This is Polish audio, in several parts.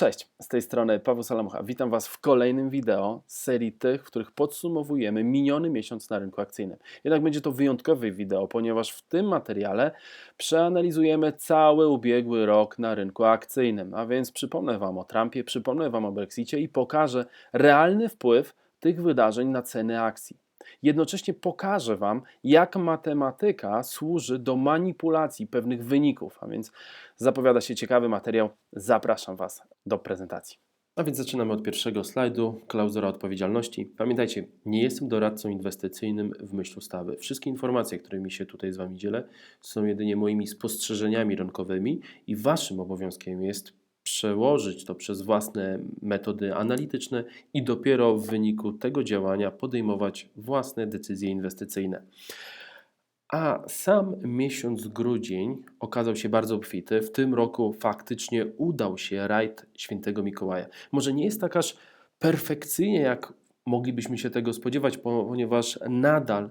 Cześć, z tej strony Paweł Salamucha. Witam Was w kolejnym wideo z serii tych, w których podsumowujemy miniony miesiąc na rynku akcyjnym. Jednak będzie to wyjątkowe wideo, ponieważ w tym materiale przeanalizujemy cały ubiegły rok na rynku akcyjnym. A więc przypomnę Wam o Trumpie, przypomnę Wam o Brexicie i pokażę realny wpływ tych wydarzeń na ceny akcji. Jednocześnie pokażę Wam, jak matematyka służy do manipulacji pewnych wyników. A więc zapowiada się ciekawy materiał. Zapraszam Was do prezentacji. A więc zaczynamy od pierwszego slajdu, klauzura odpowiedzialności. Pamiętajcie, nie jestem doradcą inwestycyjnym w myśl ustawy. Wszystkie informacje, którymi się tutaj z Wami dzielę, są jedynie moimi spostrzeżeniami rynkowymi i Waszym obowiązkiem jest przełożyć to przez własne metody analityczne i dopiero w wyniku tego działania podejmować własne decyzje inwestycyjne. A sam miesiąc grudzień okazał się bardzo obfity. W tym roku faktycznie udał się rajd świętego Mikołaja. Może nie jest tak aż perfekcyjnie, jak moglibyśmy się tego spodziewać, ponieważ nadal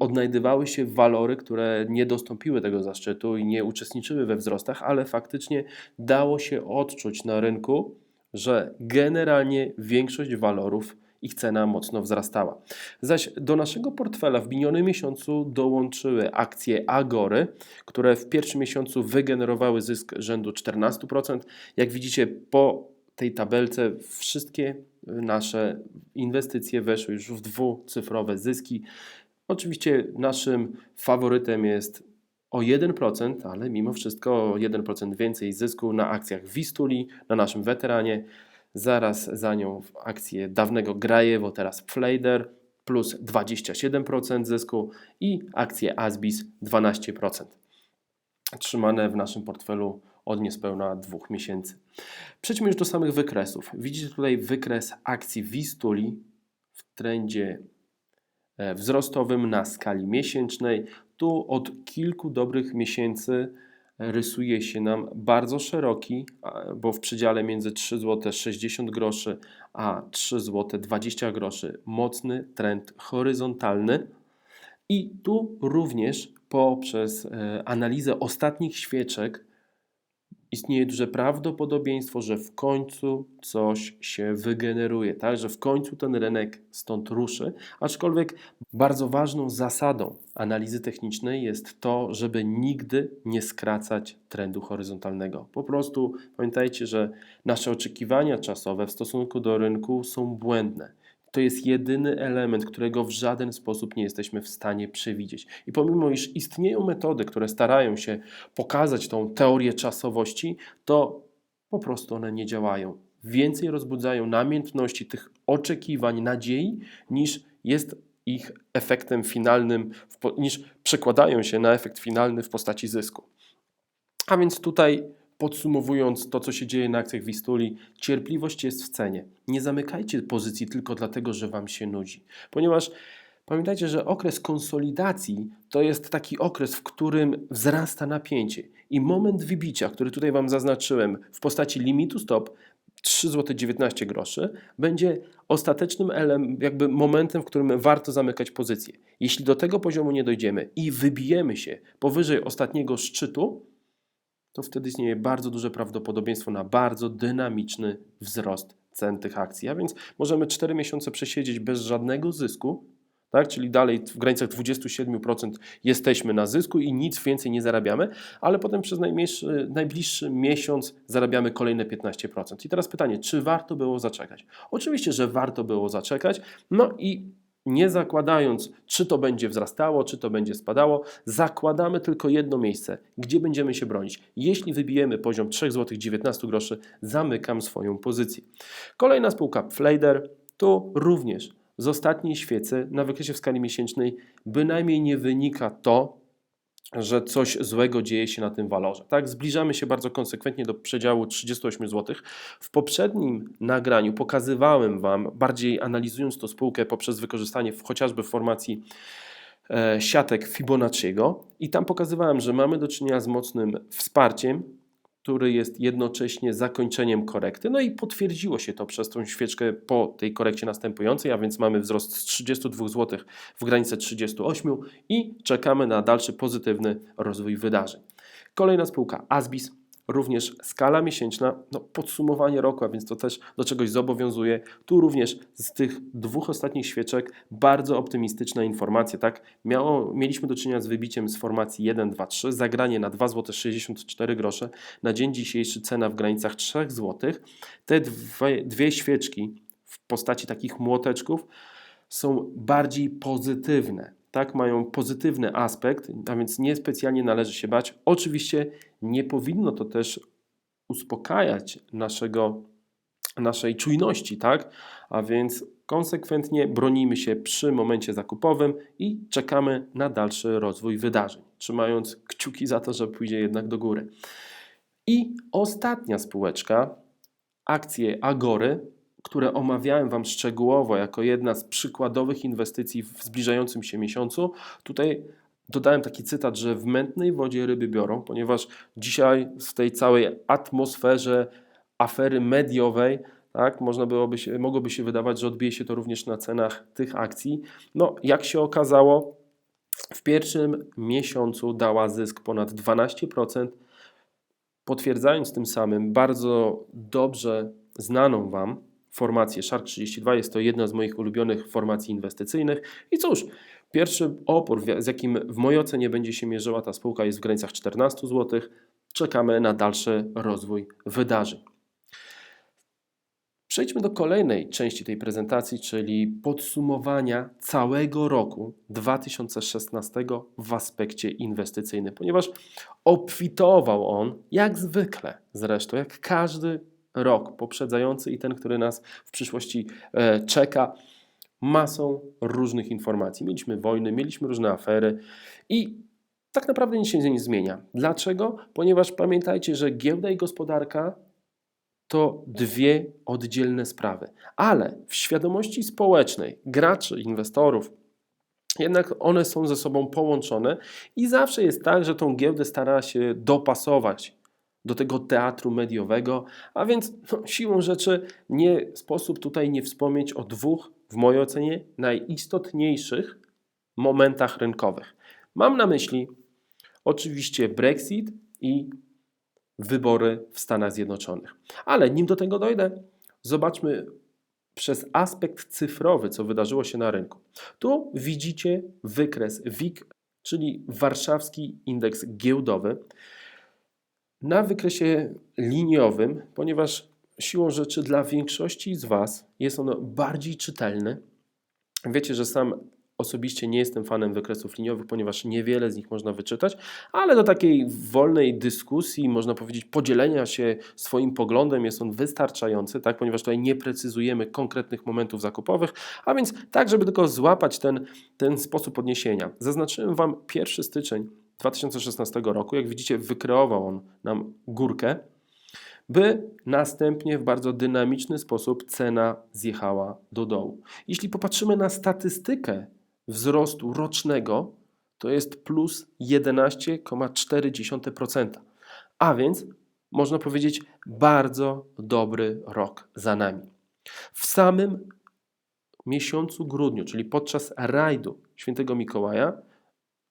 odnajdywały się walory, które nie dostąpiły tego zaszczytu i nie uczestniczyły we wzrostach, ale faktycznie dało się odczuć na rynku, że generalnie większość walorów ich cena mocno wzrastała. Zaś do naszego portfela w minionym miesiącu dołączyły akcje Agory, które w pierwszym miesiącu wygenerowały zysk rzędu 14%. Jak widzicie po tej tabelce wszystkie nasze inwestycje weszły już w dwucyfrowe zyski. Oczywiście naszym faworytem jest o 1%, ale mimo wszystko o 1% więcej zysku na akcjach Wistuli, na naszym weteranie. Zaraz za nią akcje dawnego Grajewo, teraz Fleider plus 27% zysku i akcje Asbis 12%. Trzymane w naszym portfelu od niespełna dwóch miesięcy. Przejdźmy już do samych wykresów. Widzicie tutaj wykres akcji Wistuli w trendzie wzrostowym na skali miesięcznej. Tu od kilku dobrych miesięcy rysuje się nam bardzo szeroki, bo w przedziale między 3 zł 60 groszy a 3 zł 20 groszy mocny trend horyzontalny. I tu również poprzez e, analizę ostatnich świeczek istnieje duże prawdopodobieństwo, że w końcu coś się wygeneruje, tak? że w końcu ten rynek stąd ruszy. Aczkolwiek bardzo ważną zasadą analizy technicznej jest to, żeby nigdy nie skracać trendu horyzontalnego. Po prostu pamiętajcie, że nasze oczekiwania czasowe w stosunku do rynku są błędne to jest jedyny element, którego w żaden sposób nie jesteśmy w stanie przewidzieć. I pomimo, iż istnieją metody, które starają się pokazać tą teorię czasowości, to po prostu one nie działają. Więcej rozbudzają namiętności tych oczekiwań, nadziei, niż jest ich efektem finalnym, niż przekładają się na efekt finalny w postaci zysku. A więc tutaj Podsumowując to, co się dzieje na akcjach Wistuli, cierpliwość jest w cenie. Nie zamykajcie pozycji tylko dlatego, że Wam się nudzi. Ponieważ pamiętajcie, że okres konsolidacji to jest taki okres, w którym wzrasta napięcie. I moment wybicia, który tutaj Wam zaznaczyłem w postaci limitu stop, 3,19 zł będzie ostatecznym jakby momentem, w którym warto zamykać pozycję. Jeśli do tego poziomu nie dojdziemy i wybijemy się powyżej ostatniego szczytu, to wtedy istnieje bardzo duże prawdopodobieństwo na bardzo dynamiczny wzrost cen tych akcji. A więc możemy 4 miesiące przesiedzieć bez żadnego zysku, tak? czyli dalej w granicach 27% jesteśmy na zysku i nic więcej nie zarabiamy, ale potem przez najbliższy miesiąc zarabiamy kolejne 15%. I teraz pytanie, czy warto było zaczekać? Oczywiście, że warto było zaczekać, no i nie zakładając, czy to będzie wzrastało, czy to będzie spadało, zakładamy tylko jedno miejsce, gdzie będziemy się bronić. Jeśli wybijemy poziom 3,19 zł groszy, zamykam swoją pozycję. Kolejna spółka Fleider, tu również z ostatniej świecy na wykresie w skali miesięcznej bynajmniej nie wynika to, że coś złego dzieje się na tym walorze. Tak, zbliżamy się bardzo konsekwentnie do przedziału 38 zł. W poprzednim nagraniu pokazywałem Wam, bardziej analizując tą spółkę poprzez wykorzystanie w, chociażby w formacji e, siatek Fibonacciego i tam pokazywałem, że mamy do czynienia z mocnym wsparciem który jest jednocześnie zakończeniem korekty. No i potwierdziło się to przez tą świeczkę po tej korekcie następującej, a więc mamy wzrost z 32 zł w granicę 38 i czekamy na dalszy pozytywny rozwój wydarzeń. Kolejna spółka Asbis. Również skala miesięczna, no podsumowanie roku, a więc to też do czegoś zobowiązuje. Tu również z tych dwóch ostatnich świeczek bardzo optymistyczne informacje, tak? Miało, mieliśmy do czynienia z wybiciem z formacji 1, 2, 3, zagranie na 2 zł 64 grosze, na dzień dzisiejszy cena w granicach 3 zł. Te dwie, dwie świeczki w postaci takich młoteczków są bardziej pozytywne tak, mają pozytywny aspekt, a więc niespecjalnie należy się bać. Oczywiście nie powinno to też uspokajać naszego, naszej czujności, tak? A więc konsekwentnie bronimy się przy momencie zakupowym i czekamy na dalszy rozwój wydarzeń, trzymając kciuki za to, że pójdzie jednak do góry. I ostatnia spółeczka, akcje Agory, które omawiałem Wam szczegółowo jako jedna z przykładowych inwestycji w zbliżającym się miesiącu, tutaj dodałem taki cytat, że w mętnej wodzie ryby biorą, ponieważ dzisiaj w tej całej atmosferze afery mediowej, tak, można byłoby się, mogłoby się wydawać, że odbije się to również na cenach tych akcji. No, jak się okazało, w pierwszym miesiącu dała zysk ponad 12%, potwierdzając tym samym bardzo dobrze znaną Wam formację Shark 32. Jest to jedna z moich ulubionych formacji inwestycyjnych. I cóż, pierwszy opór, z jakim w mojej ocenie będzie się mierzyła ta spółka, jest w granicach 14 zł. Czekamy na dalszy rozwój wydarzeń. Przejdźmy do kolejnej części tej prezentacji, czyli podsumowania całego roku 2016 w aspekcie inwestycyjnym, ponieważ obfitował on, jak zwykle zresztą, jak każdy rok poprzedzający i ten, który nas w przyszłości e, czeka, masą różnych informacji. Mieliśmy wojny, mieliśmy różne afery i tak naprawdę nic się nie zmienia. Dlaczego? Ponieważ pamiętajcie, że giełda i gospodarka to dwie oddzielne sprawy, ale w świadomości społecznej graczy, inwestorów, jednak one są ze sobą połączone i zawsze jest tak, że tą giełdę stara się dopasować do tego teatru mediowego, a więc no, siłą rzeczy nie sposób tutaj nie wspomnieć o dwóch, w mojej ocenie, najistotniejszych momentach rynkowych. Mam na myśli oczywiście Brexit i wybory w Stanach Zjednoczonych. Ale nim do tego dojdę, zobaczmy przez aspekt cyfrowy, co wydarzyło się na rynku. Tu widzicie wykres WIG, czyli warszawski indeks giełdowy na wykresie liniowym, ponieważ siłą rzeczy dla większości z Was jest ono bardziej czytelny. Wiecie, że sam osobiście nie jestem fanem wykresów liniowych, ponieważ niewiele z nich można wyczytać, ale do takiej wolnej dyskusji, można powiedzieć, podzielenia się swoim poglądem jest on wystarczający, tak, ponieważ tutaj nie precyzujemy konkretnych momentów zakupowych, a więc tak, żeby tylko złapać ten, ten sposób odniesienia. Zaznaczyłem Wam 1 styczeń 2016 roku. Jak widzicie, wykreował on nam górkę, by następnie w bardzo dynamiczny sposób cena zjechała do dołu. Jeśli popatrzymy na statystykę wzrostu rocznego, to jest plus 11,4%. A więc można powiedzieć bardzo dobry rok za nami. W samym miesiącu grudniu, czyli podczas rajdu Świętego Mikołaja,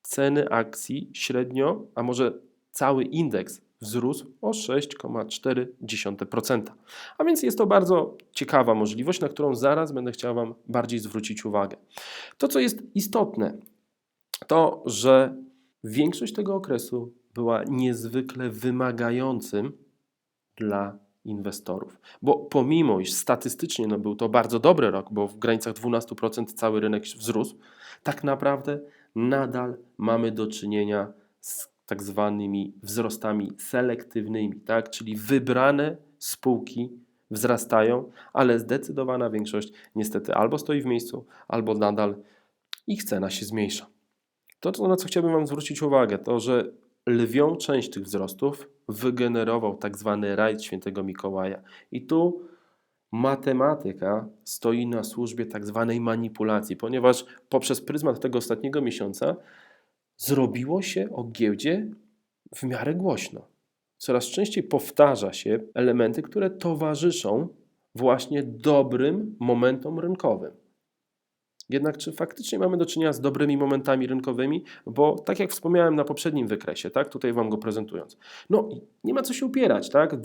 ceny akcji średnio, a może cały indeks wzrósł o 6,4%. A więc jest to bardzo ciekawa możliwość, na którą zaraz będę chciał Wam bardziej zwrócić uwagę. To, co jest istotne, to, że większość tego okresu była niezwykle wymagającym dla inwestorów. Bo pomimo, iż statystycznie no, był to bardzo dobry rok, bo w granicach 12% cały rynek wzrósł, tak naprawdę nadal mamy do czynienia z tak zwanymi wzrostami selektywnymi, tak? czyli wybrane spółki wzrastają, ale zdecydowana większość niestety albo stoi w miejscu, albo nadal ich cena się zmniejsza. To, na co chciałbym Wam zwrócić uwagę, to że lwią część tych wzrostów wygenerował tak zwany rajd świętego Mikołaja. I tu matematyka stoi na służbie tak zwanej manipulacji, ponieważ poprzez pryzmat tego ostatniego miesiąca zrobiło się o giełdzie w miarę głośno. Coraz częściej powtarza się elementy, które towarzyszą właśnie dobrym momentom rynkowym. Jednak czy faktycznie mamy do czynienia z dobrymi momentami rynkowymi? Bo tak jak wspomniałem na poprzednim wykresie, tak, tutaj Wam go prezentując, no nie ma co się upierać, tak? W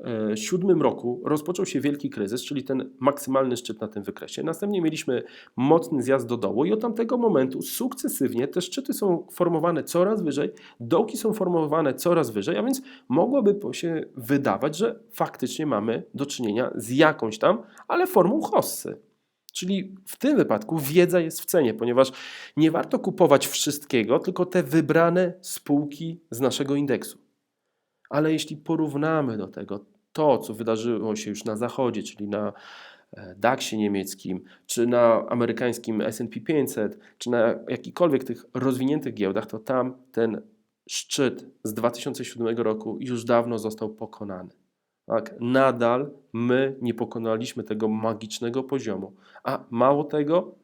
2007 roku rozpoczął się wielki kryzys, czyli ten maksymalny szczyt na tym wykresie. Następnie mieliśmy mocny zjazd do dołu i od tamtego momentu sukcesywnie te szczyty są formowane coraz wyżej, dołki są formowane coraz wyżej, a więc mogłoby się wydawać, że faktycznie mamy do czynienia z jakąś tam, ale formą hossy. Czyli w tym wypadku wiedza jest w cenie, ponieważ nie warto kupować wszystkiego, tylko te wybrane spółki z naszego indeksu. Ale jeśli porównamy do tego to, co wydarzyło się już na zachodzie, czyli na e, DAX-ie niemieckim, czy na amerykańskim S&P 500, czy na jakikolwiek tych rozwiniętych giełdach, to tam ten szczyt z 2007 roku już dawno został pokonany. Tak, nadal my nie pokonaliśmy tego magicznego poziomu. A mało tego,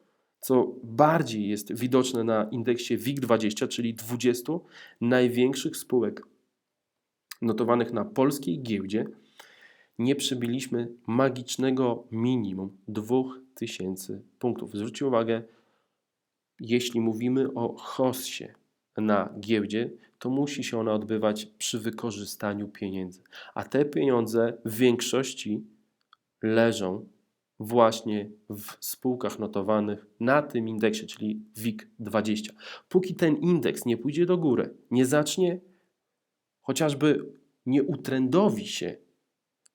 co bardziej jest widoczne na indeksie WIG20, czyli 20 największych spółek notowanych na polskiej giełdzie, nie przybiliśmy magicznego minimum 2000 punktów. Zwróćcie uwagę, jeśli mówimy o HOSie na giełdzie, to musi się ona odbywać przy wykorzystaniu pieniędzy. A te pieniądze w większości leżą właśnie w spółkach notowanych na tym indeksie, czyli WIG20. Póki ten indeks nie pójdzie do góry, nie zacznie chociażby nie utrendowi się,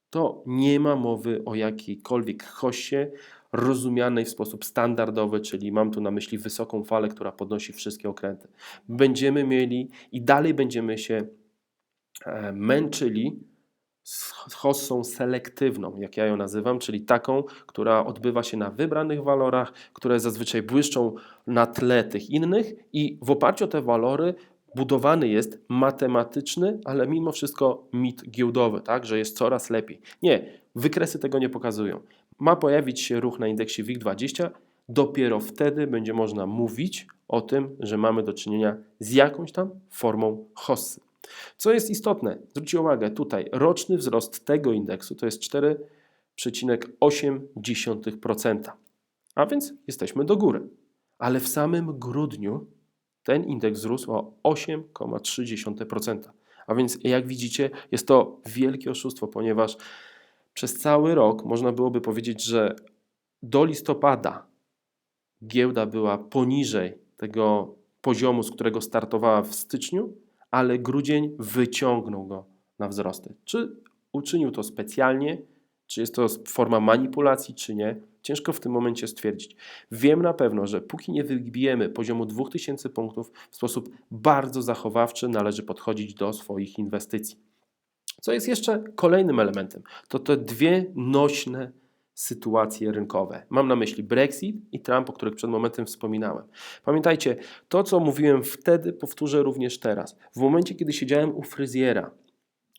to nie ma mowy o jakiejkolwiek hosie rozumianej w sposób standardowy, czyli mam tu na myśli wysoką falę, która podnosi wszystkie okręty. Będziemy mieli i dalej będziemy się e, męczyli z hossą selektywną, jak ja ją nazywam, czyli taką, która odbywa się na wybranych walorach, które zazwyczaj błyszczą na tle tych innych i w oparciu o te walory budowany jest matematyczny, ale mimo wszystko mit giełdowy, tak, że jest coraz lepiej. Nie, wykresy tego nie pokazują. Ma pojawić się ruch na indeksie WIG20, dopiero wtedy będzie można mówić o tym, że mamy do czynienia z jakąś tam formą hossy. Co jest istotne, zwróćcie uwagę, tutaj roczny wzrost tego indeksu to jest 4,8%, a więc jesteśmy do góry. Ale w samym grudniu ten indeks wzrósł o 8,3%. A więc jak widzicie, jest to wielkie oszustwo, ponieważ przez cały rok można byłoby powiedzieć, że do listopada giełda była poniżej tego poziomu, z którego startowała w styczniu, ale grudzień wyciągnął go na wzrosty. Czy uczynił to specjalnie, czy jest to forma manipulacji, czy nie, ciężko w tym momencie stwierdzić. Wiem na pewno, że póki nie wybijemy poziomu 2000 punktów, w sposób bardzo zachowawczy należy podchodzić do swoich inwestycji. Co jest jeszcze kolejnym elementem? To te dwie nośne sytuacje rynkowe. Mam na myśli Brexit i Trump, o których przed momentem wspominałem. Pamiętajcie, to co mówiłem wtedy, powtórzę również teraz. W momencie, kiedy siedziałem u fryzjera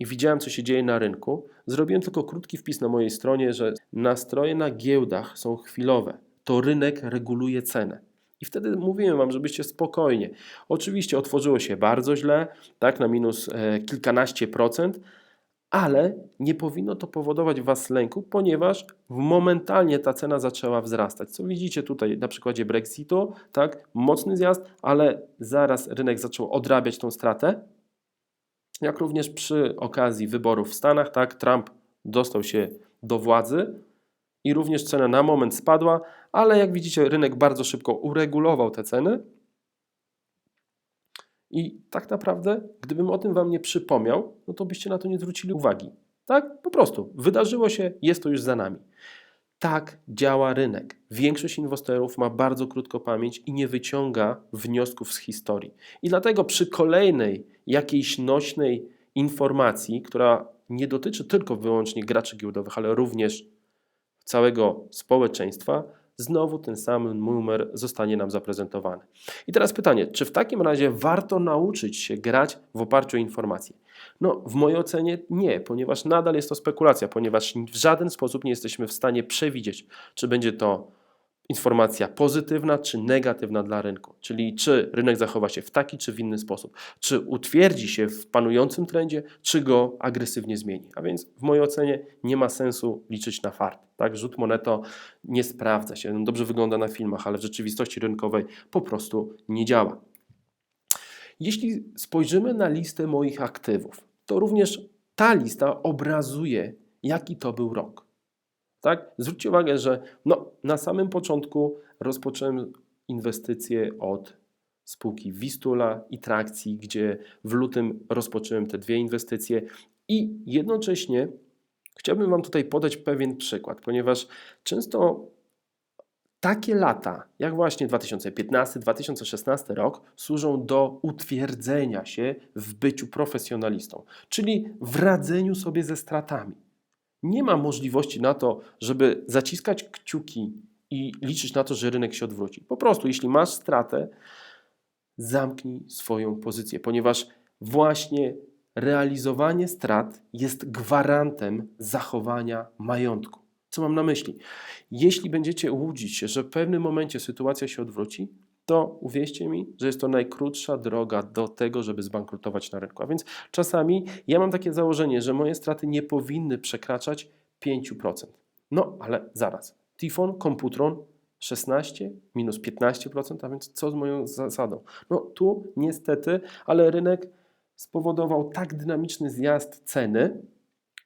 i widziałem, co się dzieje na rynku, zrobiłem tylko krótki wpis na mojej stronie, że nastroje na giełdach są chwilowe. To rynek reguluje cenę. I wtedy mówiłem Wam, żebyście spokojnie. Oczywiście otworzyło się bardzo źle, tak, na minus e, kilkanaście procent, ale nie powinno to powodować Was lęku, ponieważ momentalnie ta cena zaczęła wzrastać. Co widzicie tutaj na przykładzie Brexitu, tak, mocny zjazd, ale zaraz rynek zaczął odrabiać tą stratę. Jak również przy okazji wyborów w Stanach, tak, Trump dostał się do władzy i również cena na moment spadła, ale jak widzicie, rynek bardzo szybko uregulował te ceny i tak naprawdę, gdybym o tym Wam nie przypomniał, no to byście na to nie zwrócili uwagi. Tak? Po prostu. Wydarzyło się, jest to już za nami. Tak działa rynek. Większość inwestorów ma bardzo krótką pamięć i nie wyciąga wniosków z historii. I dlatego przy kolejnej jakiejś nośnej informacji, która nie dotyczy tylko wyłącznie graczy giełdowych, ale również całego społeczeństwa, znowu ten sam numer zostanie nam zaprezentowany. I teraz pytanie, czy w takim razie warto nauczyć się grać w oparciu o informacje? No, w mojej ocenie nie, ponieważ nadal jest to spekulacja, ponieważ w żaden sposób nie jesteśmy w stanie przewidzieć, czy będzie to informacja pozytywna czy negatywna dla rynku, czyli czy rynek zachowa się w taki czy w inny sposób, czy utwierdzi się w panującym trendzie, czy go agresywnie zmieni. A więc w mojej ocenie nie ma sensu liczyć na fart. Tak? Rzut moneto nie sprawdza się, on dobrze wygląda na filmach, ale w rzeczywistości rynkowej po prostu nie działa. Jeśli spojrzymy na listę moich aktywów, to również ta lista obrazuje, jaki to był rok. Tak? Zwróćcie uwagę, że no, na samym początku rozpocząłem inwestycje od spółki Wistula i Trakcji, gdzie w lutym rozpocząłem te dwie inwestycje i jednocześnie chciałbym Wam tutaj podać pewien przykład, ponieważ często takie lata, jak właśnie 2015-2016 rok, służą do utwierdzenia się w byciu profesjonalistą, czyli w radzeniu sobie ze stratami. Nie ma możliwości na to, żeby zaciskać kciuki i liczyć na to, że rynek się odwróci. Po prostu, jeśli masz stratę, zamknij swoją pozycję, ponieważ właśnie realizowanie strat jest gwarantem zachowania majątku. Co mam na myśli? Jeśli będziecie łudzić się, że w pewnym momencie sytuacja się odwróci, to uwierzcie mi, że jest to najkrótsza droga do tego, żeby zbankrutować na rynku. A więc czasami ja mam takie założenie, że moje straty nie powinny przekraczać 5%. No, ale zaraz. Tifon, Computron 16 minus 15%, a więc co z moją zasadą? No tu niestety, ale rynek spowodował tak dynamiczny zjazd ceny,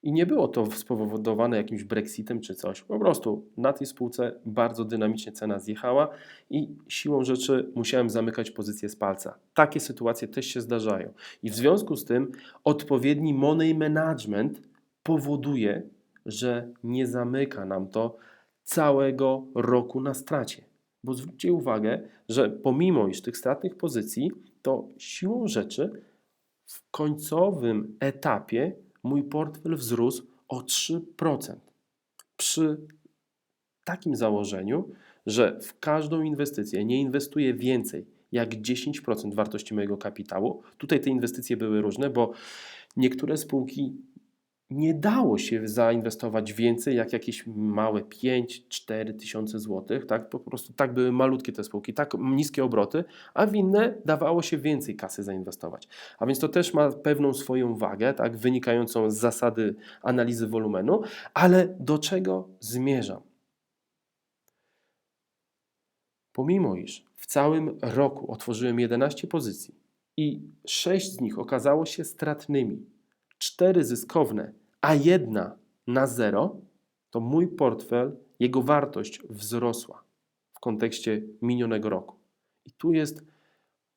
i nie było to spowodowane jakimś Brexitem czy coś. Po prostu na tej spółce bardzo dynamicznie cena zjechała i siłą rzeczy musiałem zamykać pozycję z palca. Takie sytuacje też się zdarzają. I w związku z tym odpowiedni money management powoduje, że nie zamyka nam to całego roku na stracie. Bo zwróćcie uwagę, że pomimo iż tych stratnych pozycji, to siłą rzeczy w końcowym etapie mój portfel wzrósł o 3%. Przy takim założeniu, że w każdą inwestycję nie inwestuję więcej jak 10% wartości mojego kapitału. Tutaj te inwestycje były różne, bo niektóre spółki nie dało się zainwestować więcej jak jakieś małe 5-4 tysiące złotych, tak? po prostu tak były malutkie te spółki, tak niskie obroty, a w inne dawało się więcej kasy zainwestować. A więc to też ma pewną swoją wagę, tak? wynikającą z zasady analizy wolumenu, ale do czego zmierzam? Pomimo iż w całym roku otworzyłem 11 pozycji i 6 z nich okazało się stratnymi, 4 zyskowne, a jedna na zero, to mój portfel, jego wartość wzrosła w kontekście minionego roku. I tu jest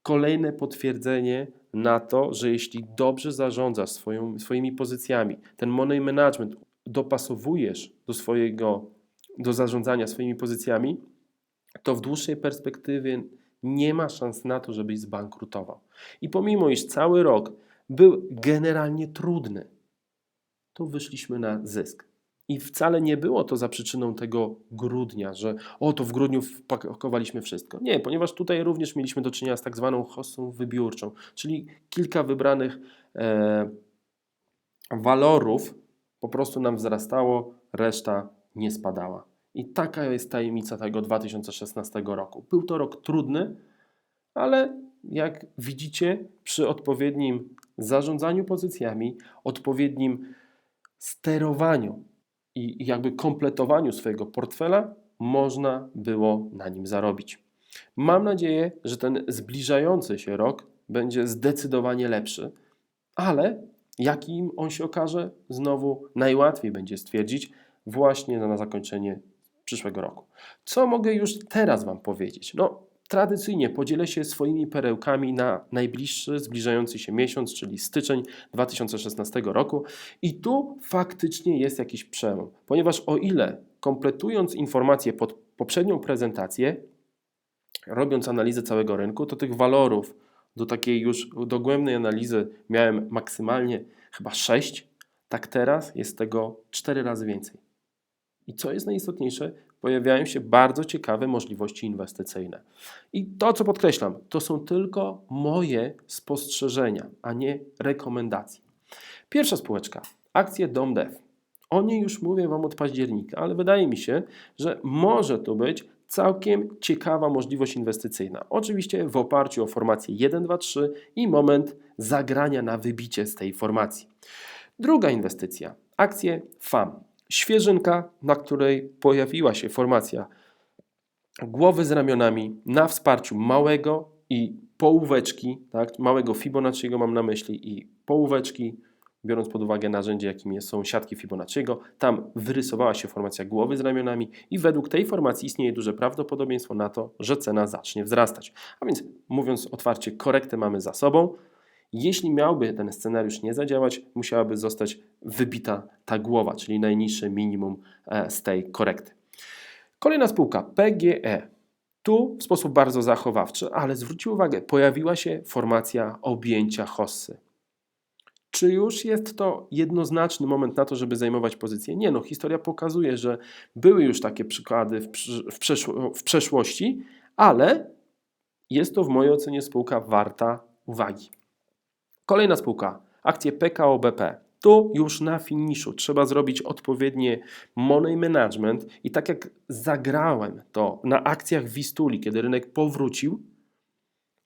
kolejne potwierdzenie na to, że jeśli dobrze zarządzasz swoją, swoimi pozycjami, ten money management dopasowujesz do swojego, do zarządzania swoimi pozycjami, to w dłuższej perspektywie nie ma szans na to, żebyś zbankrutował. I pomimo, iż cały rok był generalnie trudny, to wyszliśmy na zysk. I wcale nie było to za przyczyną tego grudnia, że o to w grudniu wpakowaliśmy wszystko. Nie, ponieważ tutaj również mieliśmy do czynienia z tak zwaną hossą wybiórczą, czyli kilka wybranych e, walorów po prostu nam wzrastało, reszta nie spadała. I taka jest tajemnica tego 2016 roku. Był to rok trudny, ale jak widzicie, przy odpowiednim zarządzaniu pozycjami, odpowiednim sterowaniu i jakby kompletowaniu swojego portfela można było na nim zarobić. Mam nadzieję, że ten zbliżający się rok będzie zdecydowanie lepszy, ale jakim on się okaże, znowu najłatwiej będzie stwierdzić właśnie na zakończenie przyszłego roku. Co mogę już teraz Wam powiedzieć? No, Tradycyjnie podzielę się swoimi perełkami na najbliższy, zbliżający się miesiąc, czyli styczeń 2016 roku. I tu faktycznie jest jakiś przełom, ponieważ o ile kompletując informacje pod poprzednią prezentację, robiąc analizę całego rynku, to tych walorów do takiej już dogłębnej analizy miałem maksymalnie chyba 6, tak teraz jest tego 4 razy więcej. I co jest najistotniejsze, pojawiają się bardzo ciekawe możliwości inwestycyjne. I to, co podkreślam, to są tylko moje spostrzeżenia, a nie rekomendacje. Pierwsza spółeczka, akcje DomDev. O niej już mówię Wam od października, ale wydaje mi się, że może to być całkiem ciekawa możliwość inwestycyjna. Oczywiście w oparciu o formację 1, 2, 3 i moment zagrania na wybicie z tej formacji. Druga inwestycja, akcje FAM. Świeżynka, na której pojawiła się formacja głowy z ramionami na wsparciu małego i połóweczki, tak, małego Fibonacciego mam na myśli i połóweczki, biorąc pod uwagę narzędzie, jakim są siatki Fibonacciego, tam wyrysowała się formacja głowy z ramionami i według tej formacji istnieje duże prawdopodobieństwo na to, że cena zacznie wzrastać. A więc mówiąc otwarcie, korektę mamy za sobą. Jeśli miałby ten scenariusz nie zadziałać, musiałaby zostać wybita ta głowa, czyli najniższe minimum e, z tej korekty. Kolejna spółka PGE. Tu w sposób bardzo zachowawczy, ale zwróćcie uwagę, pojawiła się formacja objęcia hossy. Czy już jest to jednoznaczny moment na to, żeby zajmować pozycję? Nie, no historia pokazuje, że były już takie przykłady w, w przeszłości, ale jest to w mojej ocenie spółka warta uwagi. Kolejna spółka, akcje PKO BP. Tu już na finiszu trzeba zrobić odpowiednie money management i tak jak zagrałem to na akcjach Wistuli, kiedy rynek powrócił,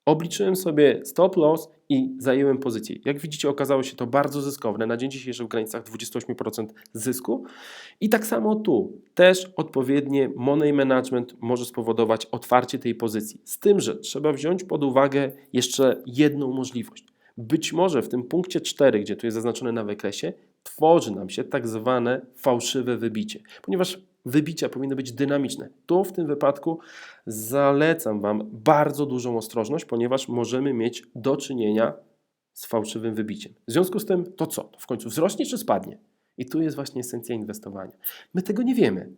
obliczyłem sobie stop loss i zajęłem pozycję. Jak widzicie, okazało się to bardzo zyskowne, na dzień dzisiejszy w granicach 28% zysku. I tak samo tu też odpowiednie money management może spowodować otwarcie tej pozycji. Z tym, że trzeba wziąć pod uwagę jeszcze jedną możliwość. Być może w tym punkcie 4, gdzie tu jest zaznaczone na wykresie, tworzy nam się tak zwane fałszywe wybicie, ponieważ wybicia powinny być dynamiczne. Tu w tym wypadku zalecam Wam bardzo dużą ostrożność, ponieważ możemy mieć do czynienia z fałszywym wybiciem. W związku z tym, to co? To w końcu wzrośnie czy spadnie? I tu jest właśnie esencja inwestowania. My tego nie wiemy.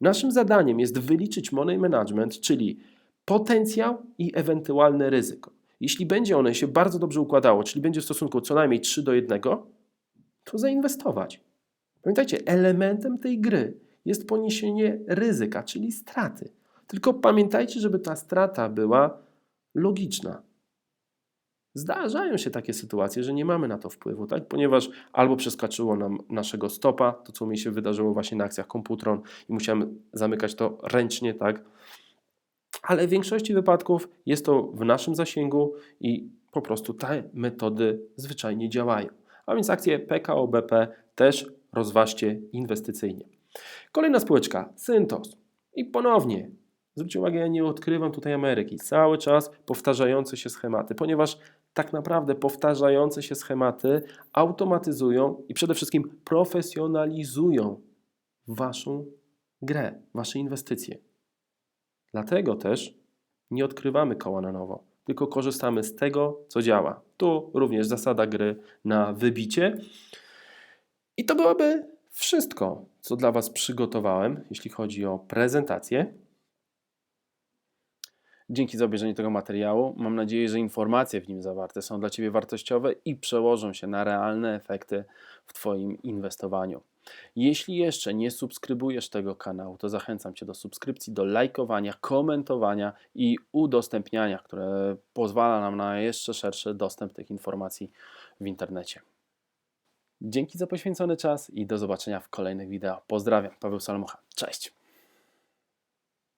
Naszym zadaniem jest wyliczyć money management, czyli potencjał i ewentualne ryzyko. Jeśli będzie one się bardzo dobrze układało, czyli będzie w stosunku co najmniej 3 do 1, to zainwestować. Pamiętajcie, elementem tej gry jest poniesienie ryzyka, czyli straty. Tylko pamiętajcie, żeby ta strata była logiczna. Zdarzają się takie sytuacje, że nie mamy na to wpływu, tak? ponieważ albo przeskoczyło nam naszego stopa, to co mi się wydarzyło właśnie na akcjach Computron i musiałem zamykać to ręcznie, tak? Ale w większości wypadków jest to w naszym zasięgu i po prostu te metody zwyczajnie działają. A więc akcje PKO BP też rozważcie inwestycyjnie. Kolejna spółeczka, Syntos. I ponownie, zwróćcie uwagę, ja nie odkrywam tutaj Ameryki. Cały czas powtarzające się schematy, ponieważ tak naprawdę powtarzające się schematy automatyzują i przede wszystkim profesjonalizują waszą grę, wasze inwestycje. Dlatego też nie odkrywamy koła na nowo, tylko korzystamy z tego, co działa. Tu również zasada gry na wybicie. I to byłoby wszystko, co dla Was przygotowałem, jeśli chodzi o prezentację. Dzięki za obejrzenie tego materiału. Mam nadzieję, że informacje w nim zawarte są dla Ciebie wartościowe i przełożą się na realne efekty w Twoim inwestowaniu. Jeśli jeszcze nie subskrybujesz tego kanału, to zachęcam Cię do subskrypcji, do lajkowania, komentowania i udostępniania, które pozwala nam na jeszcze szerszy dostęp tych informacji w internecie. Dzięki za poświęcony czas i do zobaczenia w kolejnych wideo. Pozdrawiam, Paweł Salomucha. Cześć!